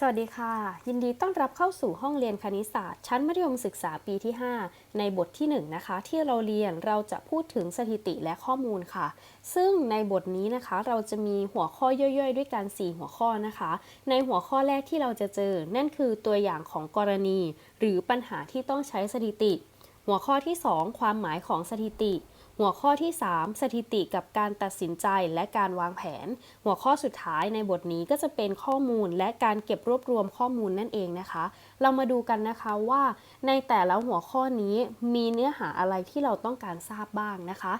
สวัสดีค่ะ ยินดีต้อนรับเข้าสู่ห้องเรียนคณิตศาสตร์ ชั้นมัธยมศึกษาปีที่ 5 ในบทที่ 1 นะคะ ที่เราเรียนเราจะพูดถึงสถิติและข้อมูลค่ะ ซึ่งในบทนี้นะคะเราจะมีหัวข้อย่อยๆ ด้วยกัน 4 หัวข้อนะคะ ในหัวข้อแรกที่เราจะเจอ นั่นคือตัวอย่างของกรณี หรือปัญหาที่ต้องใช้สถิติ หัวข้อที่ 2 ความหมายของสถิติ หัวข้อที่ 3 สถิติกับการตัดสินใจและการวางแผน หัวข้อสุดท้ายในบทนี้ก็จะเป็นข้อมูลและการเก็บรวบรวมข้อมูลนั่นเองนะคะ เรามาดูกันนะคะว่า ในแต่ละหัวข้อนี้มีเนื้อหาอะไรที่เราต้องการทราบบ้างนะคะ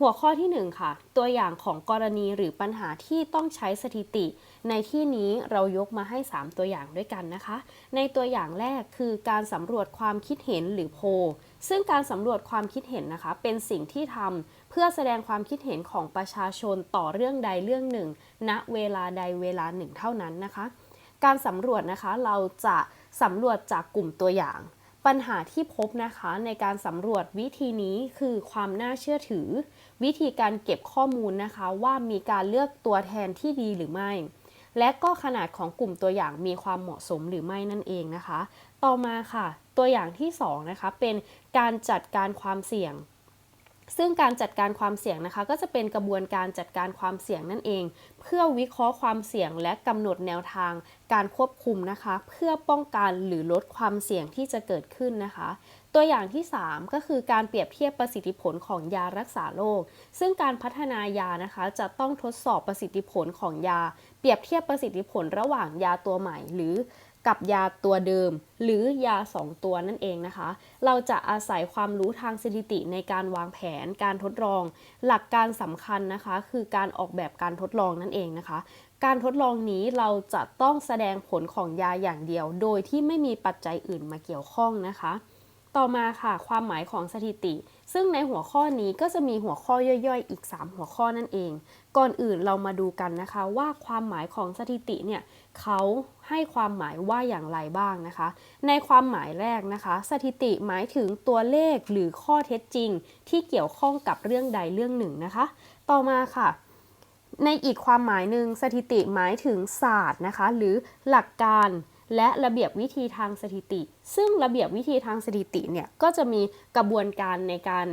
หัวข้อที่ 1 ค่ะ ตัวอย่างของกรณีหรือปัญหาที่ต้องใช้สถิติ ในที่นี้เรายกมาให้ 3 ตัวอย่างด้วยกันนะคะ ในตัวอย่างแรกคือการสำรวจความคิดเห็นหรือโพลซึ่งการสำรวจความคิดเห็นนะคะ เป็นสิ่งที่ทำเพื่อแสดงความคิดเห็นของประชาชนต่อเรื่องใดเรื่องหนึ่งณเวลาใดเวลาหนึ่งเท่านั้นนะคะ การสำรวจนะคะเราจะสำรวจจากกลุ่มตัวอย่าง ปัญหาที่พบนะคะในการสำรวจวิธีนี้คือความน่าเชื่อถือ วิธีการเก็บข้อมูลนะคะ ว่ามีการเลือกตัวแทนที่ดีหรือไม่ และก็ขนาดของกลุ่มตัวอย่างมีความเหมาะสมหรือไม่นั่นเองนะคะ ต่อมาค่ะ ตัวอย่างที่2นะคะเป็นการจัดการความเสี่ยงซึ่งการจัดการความเสี่ยงนะคะก็จะเป็นกระบวนการจัดการความเสี่ยงนั่นเอง เพื่อวิเคราะห์ความเสี่ยงและกำหนดแนวทางการควบคุมนะคะ เพื่อป้องกันหรือลดความเสี่ยงที่จะเกิดขึ้นนะคะ ตัวอย่างที่ 3 ก็คือการเปรียบเทียบประสิทธิผลของยารักษาโรค ซึ่งการพัฒนายานะคะจะต้องทดสอบประสิทธิผลของยา เปรียบเทียบประสิทธิผลระหว่างยาตัวใหม่ หรือกับยาตัวเดิม หรือยา 2 ตัวนั่นเองนะคะ เราจะอาศัยความรู้ทางสถิติในการวางแผนการทดลอง หลักการสำคัญนะคะ คือการออกแบบการทดลองนั่นเองนะคะ การทดลองนี้เราจะต้องแสดงผลของยาอย่างเดียว โดยที่ไม่มีปัจจัยอื่นมาเกี่ยวข้องนะคะ ต่อมาค่ะความหมายของสถิติ ซึ่งในหัวข้อนี้ก็จะมีหัวข้อย่อยๆ อีก 3 หัวข้อนั่นเอง ก่อนอื่นเรามาดูกันนะคะว่าความหมายของสถิติเนี่ยเขาให้ความหมายว่าอย่างไรบ้างนะคะ ในความหมายแรกนะคะ สถิติหมายถึงตัวเลขหรือข้อเท็จจริง ที่เกี่ยวข้องกับเรื่องใดเรื่องหนึ่งนะคะ ต่อมาค่ะในอีกความหมายหนึ่งสถิติหมายถึงศาสตร์นะคะ หรือหลักการ และระเบียบวิธีทางสถิติ ซึ่งระเบียบวิธีทางสถิติเนี่ยก็จะมีกระบวนการในการ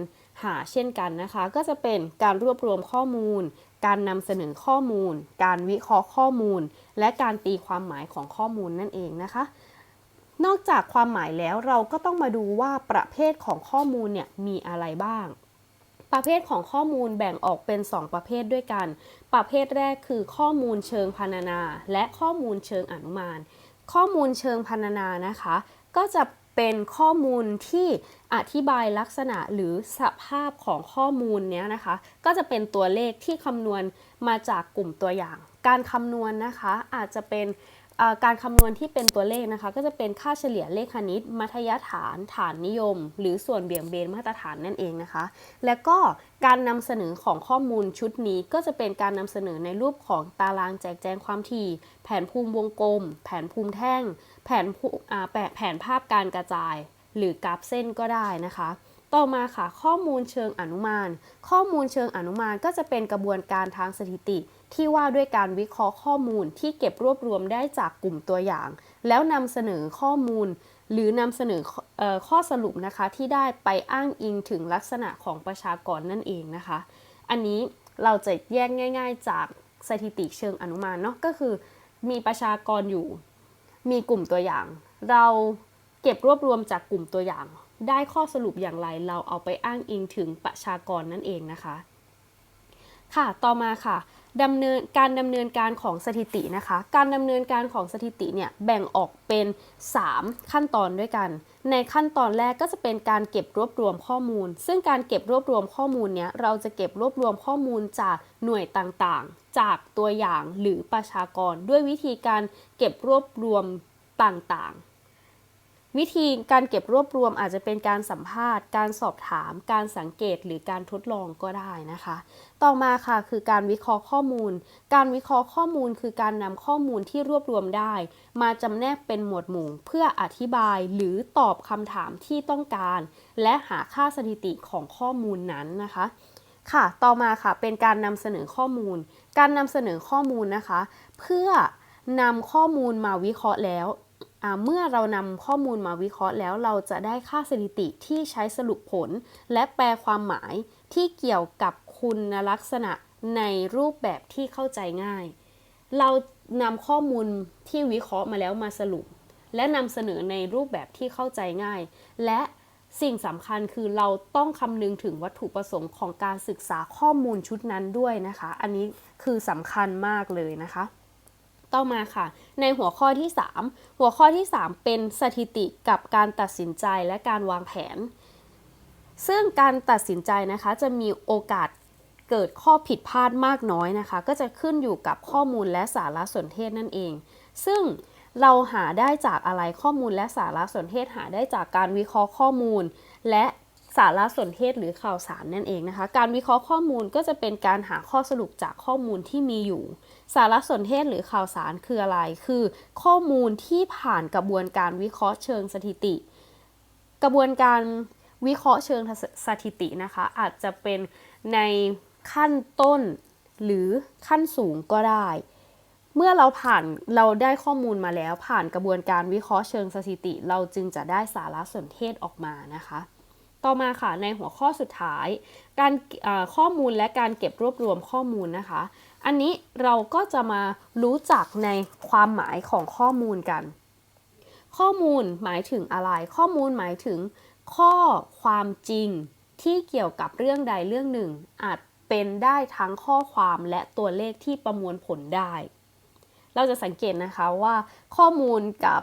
หาเช่นกันนะคะ ก็จะเป็นการรวบรวมข้อมูล การนำเสนอข้อมูล การวิเคราะห์ข้อมูล และการตีความหมายของข้อมูลนั่นเองนะคะ นอกจากความหมายแล้วเราก็ต้องมาดูว่าประเภทของข้อมูลเนี่ยมีอะไรบ้างประเภทของข้อมูลแบ่งออกเป็น 2 ประเภทด้วยกัน ประเภทแรกคือข้อมูลเชิงพรรณนา และข้อมูลเชิงอนุมาน ข้อมูลเชิงพรรณนานะคะ ก็จะเป็นข้อมูลที่อธิบายลักษณะหรือสภาพของข้อมูลเนี้ยนะคะ ก็จะเป็นตัวเลขที่คำนวณมาจากกลุ่มตัวอย่าง การคำนวณนะคะอาจจะเป็น การคำนวณที่เป็นตัวเลขนะคะ ก็จะเป็นค่าเฉลี่ยเลขคณิต มัธยฐาน ฐานนิยม หรือส่วนเบี่ยงเบนมาตรฐานนั่นเองนะคะ และก็การนำเสนอของข้อมูลชุดนี้ก็จะเป็นการนำเสนอในรูปของตารางแจกแจงความถี่ แผนภูมิวงกลม แผนภูมิแท่ง แผนภูอ่าแปะแผนภาพการกระจาย หรือกราฟเส้นก็ได้นะคะ ต่อมาค่ะข้อมูลเชิงอนุมาน ข้อมูลเชิงอนุมานก็จะเป็นกระบวนการทางสถิติ ที่ว่าด้วยการวิเคราะห์ข้อมูลที่เก็บรวบรวมได้จากกลุ่มตัวอย่าง แล้วนำเสนอข้อมูล หรือนำเสนอออข้อสรุปนะคะที่ได้ไปอ้างอิงถึงลักษณะของประชากรนั่นเองนะคะ อันนี้เราจะแยกง่าย ๆ จากสถิติเชิงอนุมานเนาะก็คือ มีประชากรอยู่ มีกลุ่มตัวอย่าง เราเก็บรวบรวมจากกลุ่มตัวอย่าง ได้ข้อสรุปอย่างไรเราเอาไปอ้างอิงถึงประชากรนั่นเองนะคะ ค่ะต่อมาค่ะดำเนินการดำเนินการของสถิตินะคะ การดำเนินการของสถิติเนี่ยแบ่งออกเป็น 3 ขั้นตอนด้วยกัน ในขั้นตอนแรกก็จะเป็นการเก็บรวบรวมข้อมูล ซึ่งการเก็บรวบรวมข้อมูลเนี้ยเราจะเก็บรวบรวมข้อมูลจากหน่วยต่างๆ จากตัวอย่างหรือประชากรด้วยวิธีการเก็บรวบรวมต่างๆ วิธีการเก็บรวบรวมอาจจะเป็นการสัมภาษณ์ การสอบถาม การสังเกตหรือการทดลองก็ได้นะคะ ต่อมาค่ะคือการวิเคราะห์ข้อมูล การวิเคราะห์ข้อมูลคือการนำข้อมูลที่รวบรวมได้ มาจำแนกเป็นหมวดหมู่ เพื่ออธิบายหรือตอบคำถามที่ต้องการ และหาค่าสถิติของข้อมูลนั้นนะคะค่ะ ต่อมาค่ะ เป็นการนำเสนอข้อมูล การนำเสนอข้อมูลนะคะ เพื่อนำข้อมูลมาวิเคราะห์แล้ว เมื่อเรานำข้อมูลมาวิเคราะห์แล้วเราจะได้ค่าสถิติที่ใช้สรุปผล และแปลความหมายที่เกี่ยวกับคุณลักษณะในรูปแบบที่เข้าใจง่าย เรานำข้อมูลที่วิเคราะห์มาแล้วมาสรุป และนำเสนอในรูปแบบที่เข้าใจง่าย และสิ่งสำคัญคือเราต้องคำนึงถึงวัตถุประสงค์ของการศึกษาข้อมูลชุดนั้นด้วยนะคะ อันนี้คือสำคัญมากเลยนะคะ ต่อมาค่ะ ในหัวข้อที่ 3 หัวข้อที่ 3 เป็นสถิติกับการตัดสินใจและการวางแผน ซึ่งการตัดสินใจนะคะจะมีโอกาสเกิดข้อผิดพลาดมากน้อยนะคะ ก็จะขึ้นอยู่กับข้อมูลและสารสนเทศนั่นเอง ซึ่งเราหาได้จากอะไรข้อมูลและสารสนเทศหาได้จากการวิเคราะห์ข้อมูล และ สารสนเทศหรือข่าวสารนั่นเองนะคะ การวิเคราะห์ข้อมูลก็จะเป็นการหาข้อสรุปจากข้อมูลที่มีอยู่ สารสนเทศหรือข่าวสารคืออะไร คือ ข้อมูลที่ผ่านกระบวนการวิเคราะห์เชิงสถิติ กระบวนการวิเคราะห์เชิงสถิตินะคะ อาจจะเป็นในขั้นต้นหรือขั้นสูงก็ได้ เมื่อเราผ่านเราได้ข้อมูลมาแล้ว ผ่านกระบวนการวิเคราะห์เชิงสถิติ เราจึงจะได้สารสนเทศออกมานะคะ ต่อมาค่ะในหัวข้อสุดท้าย การข้อมูลและการเก็บรวบรวมข้อมูลนะคะ อันนี้เราก็จะมารู้จักในความหมายของข้อมูลกัน ข้อมูลหมายถึงอะไร ข้อมูลหมายถึง ข้อความจริงที่เกี่ยวกับเรื่องใดเรื่องหนึ่ง อาจเป็นได้ทั้งข้อความและตัวเลขที่ประมวลผลได้ เราจะสังเกตนะคะว่าข้อมูลกับ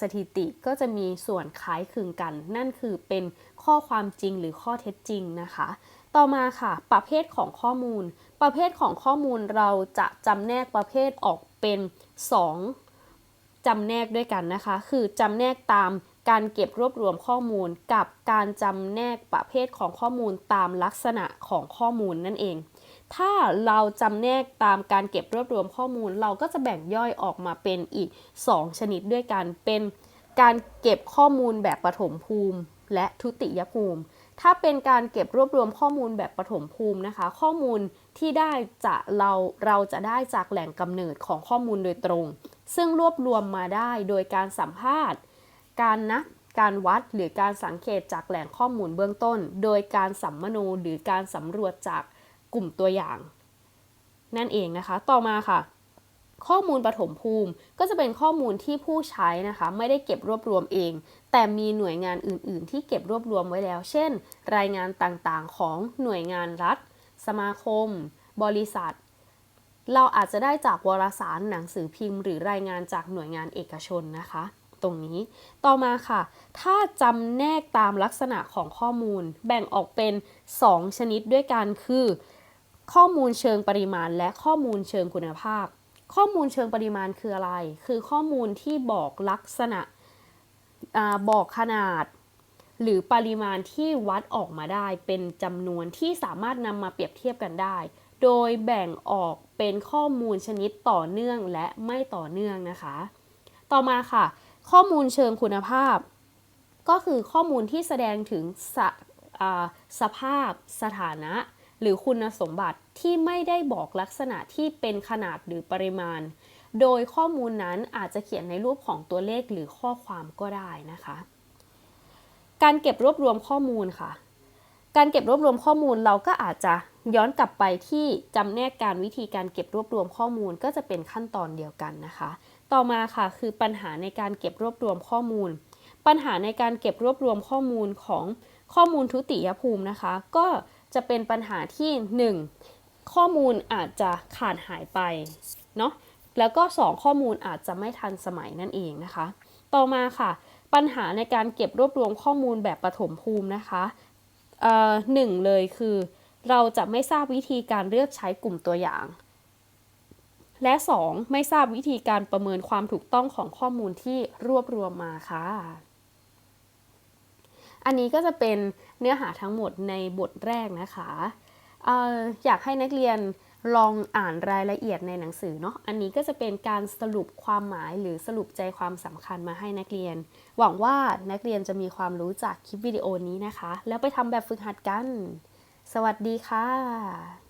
สถิติก็จะมีส่วนคล้ายคลึงกัน นั่นคือเป็นข้อความจริงหรือข้อเท็จจริงนะคะ ต่อมาค่ะ ประเภทของข้อมูล ประเภทของข้อมูลเราจะจำแนกประเภทออกเป็น 2จำแนกด้วยกันนะคะ คือจำแนกตามการเก็บรวบรวมข้อมูลกับการจำแนกประเภทของข้อมูลตามลักษณะของข้อมูลนั่นเอง ถ้าเราจำแนกตามการเก็บรวบรวมข้อมูล เราก็จะแบ่งย่อยออกมาเป็นอีก 2 ชนิดด้วยกัน เป็นการเก็บข้อมูลแบบปฐมภูมิ และทุติยภูมิ ถ้าเป็นการเก็บรวบรวมข้อมูลแบบปฐมภูมินะคะ ข้อมูลที่ได้จะเราเราจะได้จากแหล่งกำเนิดของข้อมูลโดยตรง ซึ่งรวบรวมมาได้โดยการสัมภาษณ์ การนับการวัดหรือการสังเกตจากแหล่งข้อมูลเบื้องต้น โดยการสัมมโนหรือการสำรวจจาก กลุ่มตัวอย่าง นั่นเองนะคะ ต่อมาค่ะ ข้อมูลปฐมภูมิก็จะเป็นข้อมูลที่ผู้ใช้นะคะ ไม่ได้เก็บรวบรวมเอง แต่มีหน่วยงานอื่น ๆ ที่เก็บรวบรวมไว้แล้ว เช่น รายงานต่างๆ ของหน่วยงานรัฐ สมาคม บริษัท เราอาจจะได้จากวารสารหนังสือพิมพ์ หรือรายงานจากหน่วยงานเอกชนนะคะตรงนี้ต่อมาค่ะ ถ้าจำแนกตามลักษณะของข้อมูล แบ่งออกเป็น 2 ชนิดด้วยกันคือ ข้อมูลเชิงปริมาณและข้อมูลเชิงคุณภาพ ข้อมูลเชิงปริมาณคืออะไร คือข้อมูลที่บอกลักษณะอบอกขนาด หรือปริมาณที่วัดออกมาได้เป็นจำนวนที่สามารถนำมาเปรียบเทียบกันได้ โดยแบ่งออกเป็นข้อมูลชนิดต่อเนื่องและไม่ต่อเนื่องนะคะ ต่อมาค่ะ ข้อมูลเชิงคุณภาพ ก็คือข้อมูลที่แสดงถึงสสภาพ สถานะ หรือคุณสมบัติที่ไม่ได้บอกลักษณะที่เป็นขนาดหรือปริมาณ โดยข้อมูลนั้นอาจจะเขียนในรูปของตัวเลขหรือข้อความก็ได้นะคะ การเก็บรวบรวมข้อมูลค่ะ การเก็บรวบรวมข้อมูลเราก็อาจจะย้อนกลับไปที่จำแนกการวิธีการเก็บรวบรวมข้อมูลก็จะเป็นขั้นตอนเดียวกันนะคะ ต่อมาค่ะคือปัญหาในการเก็บรวบรวมข้อมูล ปัญหาในการเก็บรวบรวมข้อมูลของข้อมูลทุติยภูมินะคะ ก็ จะเป็นปัญหาที่ 1. ข้อมูลอาจจะขาดหายไปเนาะแล้วก็ 2 ข้อมูลอาจจะไม่ทันสมัยนั่นเองนะคะ ต่อมาค่ะ ปัญหาในการเก็บรวบรวมข้อมูลแบบปฐมภูมินะคะหนึ่งเลยคือ เราจะไม่ทราบวิธีการเลือกใช้กลุ่มตัวอย่าง และ 2. ไม่ทราบวิธีการประเมินความถูกต้องของข้อมูลที่รวบรวมมาค่ะ อันนี้ก็จะเป็น เนื้อหาทั้งหมดในบทแรกนะคะอออยากให้นักเรียนลองอ่านรายละเอียดในหนังสือเนาะ อันนี้ก็จะเป็นการสรุปความหมายหรือสรุปใจความสำคัญมาให้นักเรียน หวังว่านักเรียนจะมีความรู้จากคลิปวิดีโอนี้นะคะ แล้วไปทำแบบฝึกหัดกัน สวัสดีค่ะ